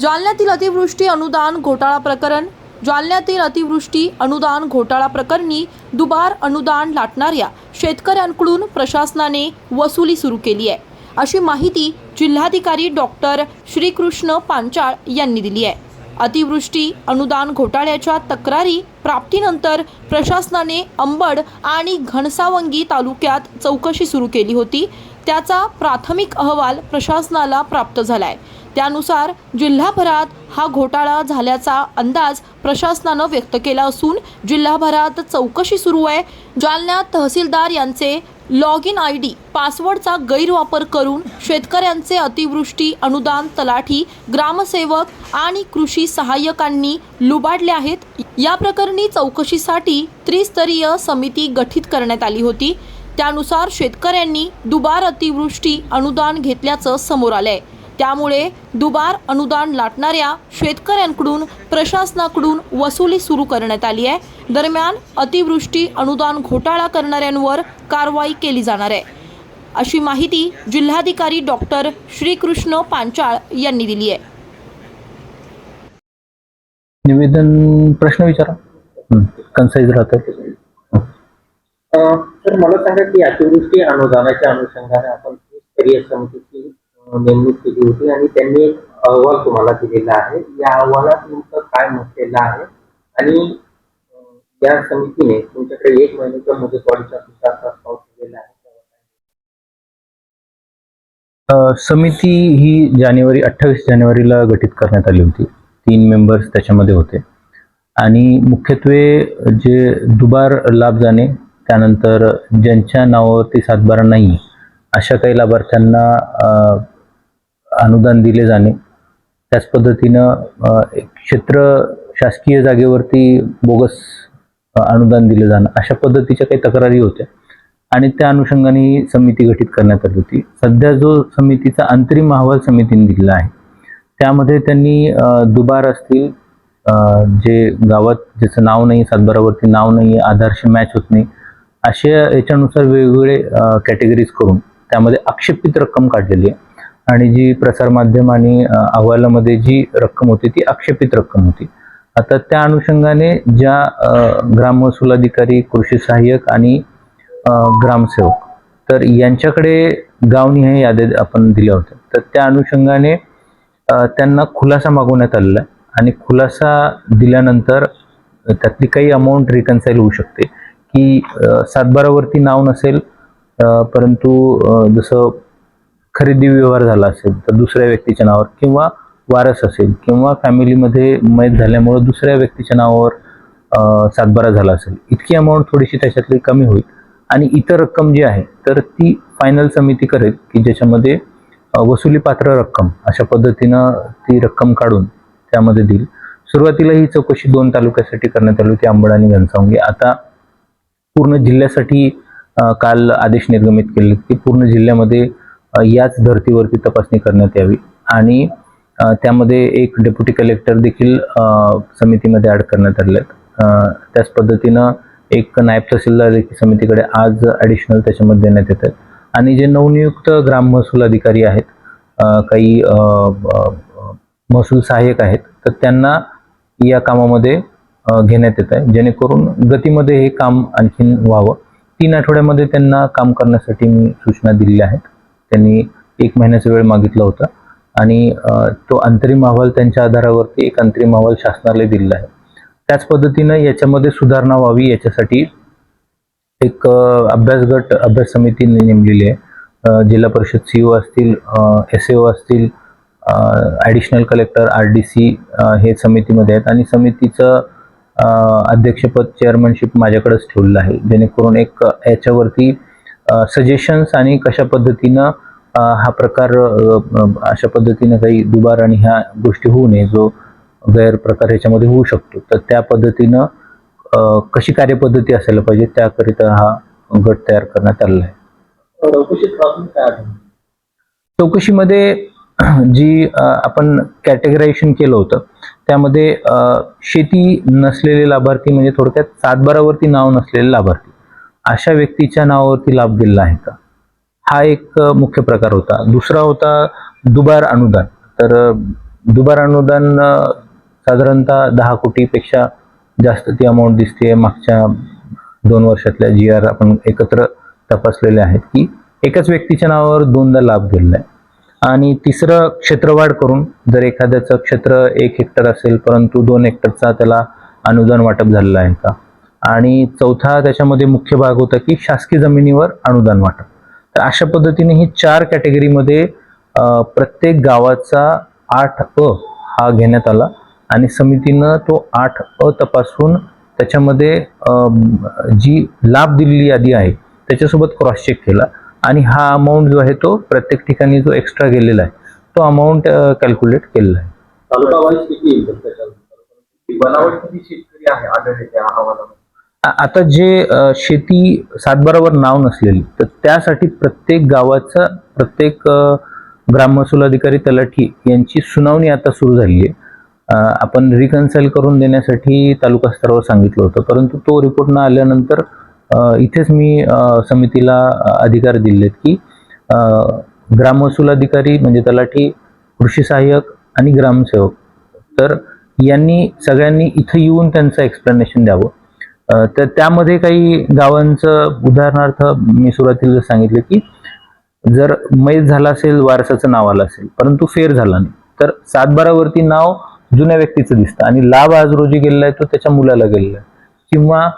जालन्यातील अतिवृष्टी अनुदान घोटाळा प्रकरण जालन्यातील अतिवृष्टी अनुदान घोटाळा प्रकरणी दुबार अनुदान लाटणाऱ्या शेतकऱ्यांकडून प्रशासनाने वसुली सुरू केली आहे. अशी माहिती जिल्हाधिकारी डॉक्टर श्रीकृष्ण पांचाळ यांनी दिली आहे. अतिवृष्टी अनुदान घोटाळ्याच्या तक्रारी प्राप्तीनंतर प्रशासनाने अंबड आणि घनसावंगी तालुक्यात चौकशी सुरू केली होती. त्याचा प्राथमिक अहवाल प्रशासनाला प्राप्त झाला आहे त्यानुसार जिल्हाभरात हा घोटाळा झाल्याचा अंदाज प्रशासनानं व्यक्त केला असून जिल्हाभरात चौकशी सुरू आहे. जालन्यात तहसीलदार यांचे लॉग इन आय डी पासवर्डचा गैरवापर करून शेतकऱ्यांचे अतिवृष्टी अनुदान तलाठी ग्रामसेवक आणि कृषी सहाय्यकांनी लुबाडले आहेत. या प्रकरणी चौकशीसाठी त्रिस्तरीय समिती गठीत करण्यात आली होती. त्यानुसार शेतकऱ्यांनी दुबार अतिवृष्टी अनुदान घेतल्याचं समोर आलंय. त्यामुळे दुबार अनुदान लाटणाऱ्या शेतकऱ्यांकडून प्रशासनाकडून वसुली सुरू करण्यात आली आहे. दरम्यान अतिवृष्टी अनुदान घोटाळा करणाऱ्यांवर कारवाई केली जाणार आहे. अशी माहिती जिल्हाधिकारी डॉक्टर श्रीकृष्ण पांचाळ यांनी दिली आहे. निवेदन प्रश्न विचारा. कन्साईज राहतं अ, तर मला सांगा की अतिवृष्टी अनुदानाच्या अनुषंगाने आपण स्तरीय समितीची नेमणूक केली होती आणि त्यांनी एक अहवाल तुम्हाला दिलेला आहे. या अहवालात नेमकं काय म्हटलेलं आहे? आणि या समितीने तुमच्याकडे एक महिन्याच्या मुदतवाढीचा सुद्धा प्रस्ताव केलेला आहे. समिती ही जानेवारी अठ्ठावीस जानेवारीला गठीत करण्यात आली होती. तीन मेंबर्स त्याच्यामध्ये होते. आणि मुख्यत्वे जे दुबार लाभ जाणे त्यानंतर ज्यांच्या नावावरती सातबारा नाही अशा काही लाभार्थ्यांना अनुदान दिले जाणे. त्याच पद्धतीनं एक क्षेत्र शासकीय जागेवरती बोगस अनुदान दिलं जाणं. अशा पद्धतीच्या काही तक्रारी होत्या. आणि त्या अनुषंगाने ही समिती गठीत करण्यात आली होती. सध्या जो समितीचा अंतरिम अहवाल समितीने दिलेला आहे त्यामध्ये त्यांनी दुबार असतील जे गावात ज्याचं नाव नाही सातबारावरती नाव नाही आधारशी मॅच होत नाही अशा याच्यानुसार वेगवेगळे कॅटेगरीज करून त्यामध्ये आक्षेपित रक्कम काढलेली आहे. आणि जी प्रसारमाध्यम आणि अहवालामध्ये जी रक्कम होती ती आक्षेपित रक्कम होती. आता त्या अनुषंगाने ज्या ग्राम महसूल अधिकारी कृषी सहाय्यक आणि ग्रामसेवक तर यांच्याकडे गावनिहाय याद्या आपण दिल्या होत्या. तर त्या अनुषंगाने त्यांना खुलासा मागवण्यात आलेला आहे आणि खुलासा दिल्यानंतर त्यातली काही अमाऊंट रिकन्साईल होऊ शकते की सातबारावरती नाव नसेल परंतु जसं खरेदी व्यवहार झाला असेल तर दुसऱ्या व्यक्तीच्या नावावर किंवा वारस असेल किंवा फॅमिलीमध्ये मैत झाल्यामुळं दुसऱ्या व्यक्तीच्या नावावर सातबारा झाला असेल. इतकी अमाऊंट थोडीशी त्याच्यातली कमी होईल. आणि इतर रक्कम जी आहे तर ती फायनल समिती करेल की ज्याच्यामध्ये वसुली वसुलीपात्र रक्कम अशा पद्धतीनं ती रक्कम काढून त्यामध्ये देईल. सुरुवातीला ही चौकशी दोन तालुक्यासाठी करण्यात आली होती आंबड आणि घनसावंगी. आता पूर्ण जिल्ह्यासाठी काल आदेश निर्गमित केले की पूर्ण जिल्ह्यामध्ये याच धर्तीवरती तपासणी करण्यात यावी. आणि त्यामध्ये एक डेप्युटी कलेक्टर देखील समितीमध्ये ॲड करण्यात आले आहेत. त्याच पद्धतीनं एक नायब तहसीलदार देखील समितीकडे आज ॲडिशनल त्याच्यामध्ये देण्यात येत आहेत. आणि जे नवनियुक्त ग्राम महसूल अधिकारी आहेत काही महसूल सहाय्यक आहेत तर त्यांना या कामामध्ये घेण्यात येत आहे. जेणेकरून गतीमध्ये हे काम आणखीन व्हावं. तीन आठवड्यामध्ये त्यांना काम करण्यासाठी मी सूचना दिलेल्या आहेत. त्यांनी एक महिन्याचा वेळ मागितला होता. आणि तो अंतरिम अहवाल त्यांच्या आधारावरती एक अंतरिम अहवाल शासनाला दिलेला आहे. त्याच पद्धतीनं याच्यामध्ये सुधारणा व्हावी याच्यासाठी एक अभ्यास गट अभ्यास समिती नेमलेली आहे. जिल्हा परिषद सी ओ असतील एस ओ असतील additional collector R D C हे समितीमध्ये आहेत. आणि समितीचं अध्यक्षपद चेअरमनशिप माझ्याकडेच ठेवलेलं आहे. जेणेकरून एक याच्यावरती सजेशन्स आणि कशा पद्धतीनं हा प्रकार अशा पद्धतीनं काही दुबार आणि ह्या गोष्टी होऊ नये जो गैरप्रकार ह्याच्यामध्ये होऊ शकतो. तर त्या पद्धतीनं कशी कार्यपद्धती असायला पाहिजे त्याकरिता हा गट तयार करण्यात आलेला आहे. चौकशीत? चौकशीमध्ये जी आपण कॅटेगरायझेशन केलं होतं त्यामध्ये शेती नसलेले लाभार्थी म्हणजे थोडक्यात सातबारावरती नाव नसलेले लाभार्थी अशा व्यक्तीच्या नावावरती लाभ दिलेला आहे का? हा एक मुख्य प्रकार होता. दुसरा होता दुबार अनुदान. तर दुबार अनुदान साधारणतः दहा कोटीपेक्षा जास्त ती अमाऊंट दिसते मागच्या दोन वर्षातल्या जी आर आपण एकत्र तपासलेले आहेत की एकाच व्यक्तीच्या नावावर दोनदा लाभ दिलेला आहे. आणि तिसरं क्षेत्रवाढ करून जर एखाद्याचं क्षेत्र एक हेक्टर असेल परंतु दोन हेक्टरचा त्याला अनुदान वाटप झालेलं आहे का? आणि चौथा त्याच्यामध्ये मुख्य भाग होता की शासकीय जमिनीवर अनुदान वाटप. तर अशा पद्धतीने ही चार कॅटेगरीमध्ये प्रत्येक गावाचा आठ अ हा घेण्यात आला आणि समितीनं तो आठ अ तपासून त्याच्यामध्ये जी लाभ दिलेली यादी आहे त्याच्यासोबत क्रॉस चेक केला आणि हा अमाऊंट जो आहे तो प्रत्येक ठिकाणी जो एक्स्ट्रा गेलेला आहे तो अमाऊंट कॅल्क्युलेट केलेला आहे. तालुका वाईज किती बनावट किती शेतकरी आहे आढळले त्या अहवालामध्ये? आता जे शेती सातबारावर नाव नसलेली तर त्यासाठी प्रत्येक गावाचा प्रत्येक ग्राममहसूल अधिकारी तलाठी यांची सुनावणी आता सुरू झाली आहे. आपण रिकन्साईल करून देण्यासाठी तालुका स्तरावर सांगितलं होतं परंतु तो रिपोर्ट न आल्यानंतर इथेच मी समितीला अधिकार दिलेत की ग्राममहसूल अधिकारी म्हणजे तलाठी कृषी सहाय्यक आणि ग्रामसेवक तर यांनी सगळ्यांनी इथं येऊन त्यांचं एक्सप्लेनेशन द्यावं. तर त्यामध्ये काही गावांचं उदाहरणार्थ मी सुरुवातीला सांगितलं की जर मैत झाला असेल वारसाचं नाव आलं असेल परंतु फेर झाला नाही तर सातबारावरती नाव जुन्या व्यक्तीचं दिसतं आणि लाभ आज रोजी गेलेला आहे तो त्याच्या मुलाला गेलेला आहे. किंवा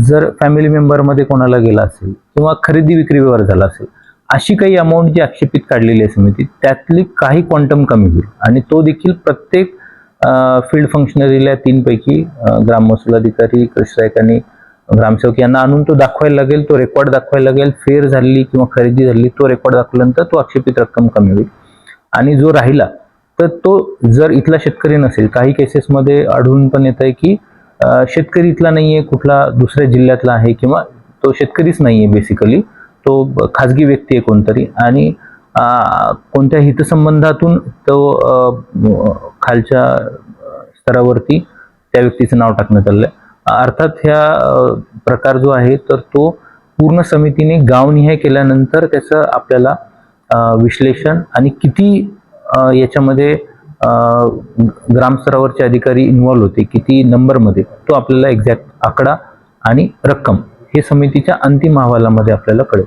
जर फॅमिली मेंबरमध्ये कोणाला गेला असेल किंवा खरेदी विक्री व्यवहार झाला असेल अशी काही अमाऊंट जी आक्षेपित काढलेली आहे समिती त्यातली काही क्वांटम कमी होईल. आणि तो देखील प्रत्येक फील्ड फंक्शनरीला तीनपैकी अ, ग्राम महसूल अधिकारी कृषी आणि ग्रामसेवक यांना आणून तो दाखवायला लागेल तो रेकॉर्ड दाखवायला लागेल फेर झाली किंवा खरेदी झाली तो रेकॉर्ड दाखवल्यानंतर तो आक्षेपित रक्कम कमी होईल. आणि जो राहिला तर तो जर इथला शेतकरी नसेल काही केसेसमध्ये आढळून पण येत आहे की शेतकरी इथला नाही आहे कुठला दुसऱ्या जिल्ह्यातला आहे किंवा तो शेतकरीच नाही आहे बेसिकली तो खाजगी व्यक्ती आहे कोणतरी. आणि कोणत्या हितसंबंधातून तो खालच्या स्तरावरती त्या व्यक्तीचं नाव टाकण्यात आलं आहे अर्थात ह्या प्रकार जो आहे तर तो पूर्ण समितीने गावनिहाय केल्यानंतर त्याचं आपल्याला विश्लेषण आणि किती याच्यामध्ये ग्रामस्तरावरचे अधिकारी इन्व्हॉल्व होते किती नंबरमध्ये तो आपल्याला एक्झॅक्ट आकडा आणि रक्कम हे समितीच्या अंतिम अहवालामध्ये आपल्याला कळेल.